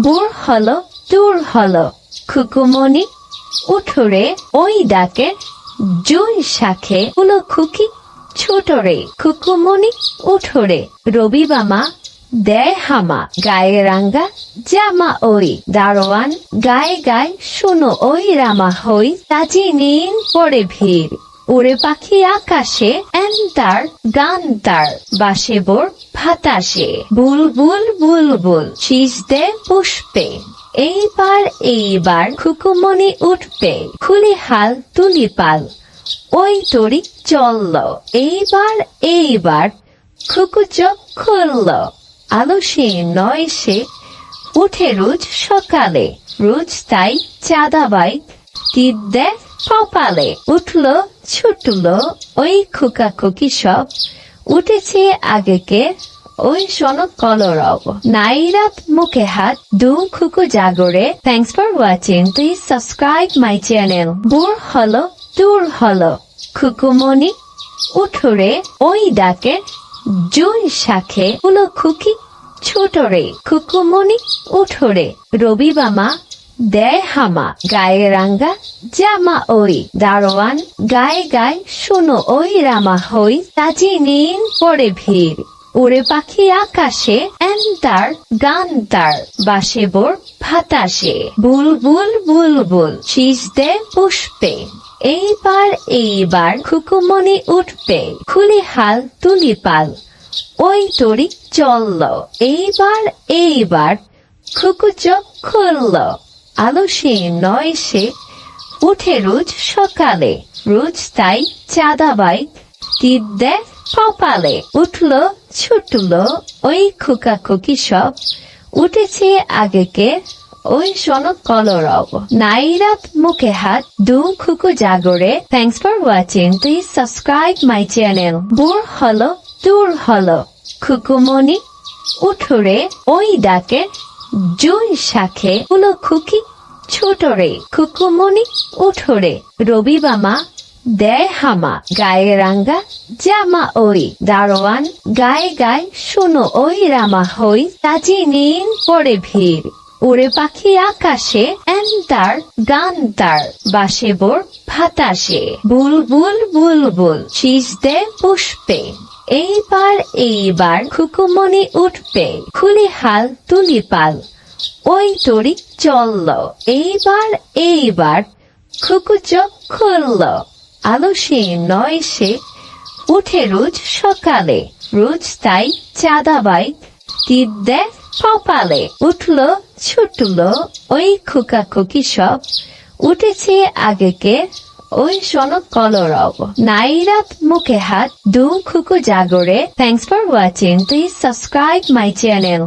বুড় হলো, দূর হলো। খুকুমনি উঠোরে, ওই ডাকে জুই শাখে হলো খুকি ছোটরে। খুকুমনি উঠোরে, রবি বামা দেয় হামা, গায়ে রাঙ্গা, জামা ওই দারোয়ান গায়ে গায়ে, শোনো ওই রামা হই, তাজি নিন পরে ভিড়। উড়ে পাখি আকাশে তার গান তার বাসে বোর ভাতাসে বুলবুল বুলবুল শীষ দে পুষ্পে। এইবার এইবার খুকুমনি উঠবে, খুলি হাল তুলি পাল, ওই তরি চলল। এইবার এইবার খুকু চোখ খুলল, আলো সে নয় সে, উঠে রোজ সকালে, রোজ তাই চাঁদাবাই তীর দেয় কপালে উঠল, ছুটলো ওই খুকা খুকি সব। উঠেছে আগেকে ওই সনক কলরব। নাইরাত মুখে হাত, দু খুকু জাগরে thanks for watching please subscribe my channel বুর হলো, দূর হলো। খুকুমনি উঠোরে ওই ডাকে, জুই শাখে হলো খুকি ছোটরে। খুকুমনি উঠোরে রবি বামা দেয় হামা গায়ে রাঙ্গা জামা ওই, দারোয়ান গায়ে গায়ে শোনো ওই রামা হই তাজি নিন পরে ভিড়। উড়ে পাখি আকাশে তার গান তার বাসে বোর ভাতাসে। বুলবুল বুলবুল শীষ দে পুষ্পে। এইবার এইবার খুকুমনি উঠবে, খুলি হাল তুলি পাল, ওই তরি চলল। এইবার এইবার খুকু চোখ খুলল। আলো সে নয় সে। উঠে রোজ সকালে, রোজ তাই চাঁদাবাই। তীর দেয় কপালে উঠল, ছুটল ওই খুকা খুকি সব। উঠেছে আগেকে ওই সনক কলরব নাইরাত মুখে হাত, দু খুকু জাগরে। Thanks for watching please subscribe my channel বুর হলো, দূর হলো। খুকুমনি উঠোরে ওই ডাকে জুই শাখে হলো খুকি ছোটরে খুকুমনি উঠোরে। রবি বামা, দেয় হামা, গায়ে রাঙ্গা, জামা ওই। দারোয়ান, গায়ে গায়ে শোনো ওই রামা হই তাজি নিন পরে ভিড়। উড়ে পাখি আকাশে তার, গান তার, বাসে বোর ভাতাসে। বুলবুল বুলবুল, শীষ দে পুষ্পে। এইবার এইবার খুকুমনি উঠবে, খুলি হাল তুলি পাল, ওই তরি চলল। এইবার এইবার খুকু চোখ খুলল। আলো সে নয় সে, উঠে রোজ সকালে, রোজ তাই চাঁদাবাই তীর দেয় কপালে, উঠল, ছুটলো, ওই খুকা খুকি সব, উঠেছে আগেকে ওই সনক কলরব। নাইরাত মুখে হাত দু খুকু জাগরে। Thanks for watching please subscribe my channel